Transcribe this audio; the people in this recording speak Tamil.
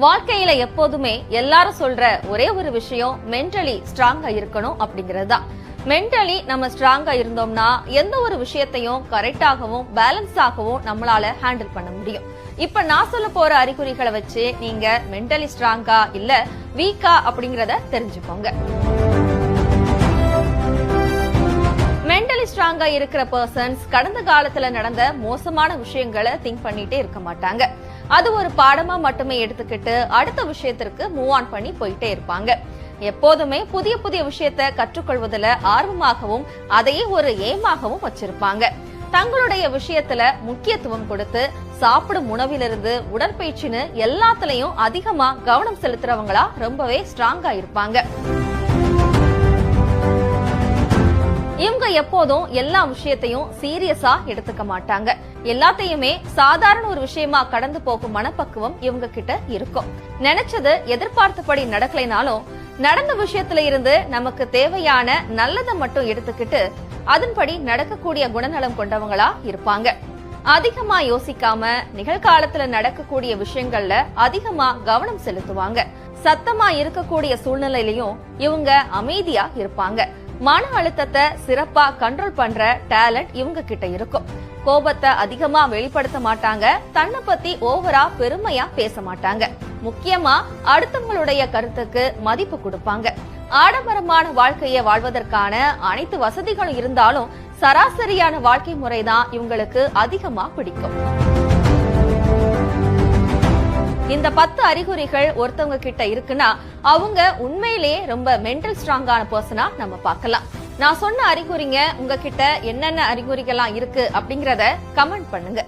வாழ்க்கையில எப்போதுமே எல்லாரும் சொல்ற ஒரே ஒரு விஷயம் மென்டலி ஸ்ட்ராங்கா இருக்கணும் அப்படிங்கிறது தான். மென்டலி நம்ம ஸ்ட்ராங்கா இருந்தோம்னா எந்த ஒரு விஷயத்தையும் கரெக்டாகவும் பேலன்ஸாகவும் நம்மளால ஹேண்டில் பண்ண முடியும். இப்ப நான் சொல்ல போற அறிகுறிகளை வச்சு நீங்க மென்டலி ஸ்ட்ராங்கா இல்ல வீக்கா அப்படிங்கறத தெரிஞ்சுக்கோங்க. மென்டலி ஸ்ட்ராங்கா இருக்கிற பர்சன்ஸ் கடந்த காலத்துல நடந்த மோசமான விஷயங்களை திங்க் பண்ணிட்டே இருக்க மாட்டாங்க. அது ஒரு பாடமா மட்டுமே எடுத்துக்கிட்டு அடுத்த விஷயத்திற்கு மூவ் ஆன் பண்ணி போயிட்டே இருப்பாங்க. எப்போதுமே புதிய புதிய விஷயத்த கற்றுக்கொள்வதில் ஆர்வமாகவும் அதையே ஒரு ஏமாகவும் வச்சிருப்பாங்க. தங்களுடைய விஷயத்துல முக்கியத்துவம் கொடுத்து சாப்பிடும் உணவிலிருந்து உடற்பயிற்சின்னு எல்லாத்துலயும் அதிகமா கவனம் செலுத்துறவங்களா ரொம்பவே ஸ்ட்ராங்கா இருப்பாங்க. எப்போதும் எல்லா விஷயத்தையும் சீரியஸா எடுத்துக்க மாட்டாங்க. எல்லாத்தையுமே சாதாரண ஒரு விஷயமா கடந்து போகும் மனப்பக்குவம் இவங்க கிட்ட இருக்கும். நினைச்சது எதிர்பார்த்தபடி நடக்கலைனாலும் நடந்த விஷயத்துல இருந்து நமக்கு தேவையான நல்லதை மட்டும் எடுத்துக்கிட்டு அதன்படி நடக்கக்கூடிய குணநலம் கொண்டவங்களா இருப்பாங்க. அதிகமா யோசிக்காம நிகழ்காலத்துல நடக்கக்கூடிய விஷயங்கள்ல அதிகமா கவனம் செலுத்துவாங்க. சத்தமா இருக்கக்கூடிய சூழ்நிலையிலையும் இவங்க அமைதியா இருப்பாங்க. மன அழுத்தத்தை சிறப்பா கண்ட்ரோல் பண்ற டேலண்ட் இவங்க கிட்ட இருக்கும். கோபத்தை அதிகமா வெளிப்படுத்த மாட்டாங்க. தன்னை பத்தி ஓவரா பெருமையா பேச மாட்டாங்க. முக்கியமா அடுத்தவங்களுடைய கருத்துக்கு மதிப்பு கொடுப்பாங்க. ஆடம்பரமான வாழ்க்கையை வாழ்வதற்கான அனைத்து வசதிகளும் இருந்தாலும் சராசரியான வாழ்க்கை முறைதான் இவங்களுக்கு அதிகமா பிடிக்கும். இந்த பத்து அறிகுறிகள் ஒருத்தவங்க கிட்ட இருக்குன்னா அவங்க உண்மையிலேயே ரொம்ப மென்டல் ஸ்ட்ராங்கான பர்சனா நம்ம பார்க்கலாம். நான் சொன்ன அறிகுறிங்க உங்ககிட்ட என்னென்ன அறிகுறிகள்லாம் இருக்கு அப்படிங்கறத கமெண்ட் பண்ணுங்க.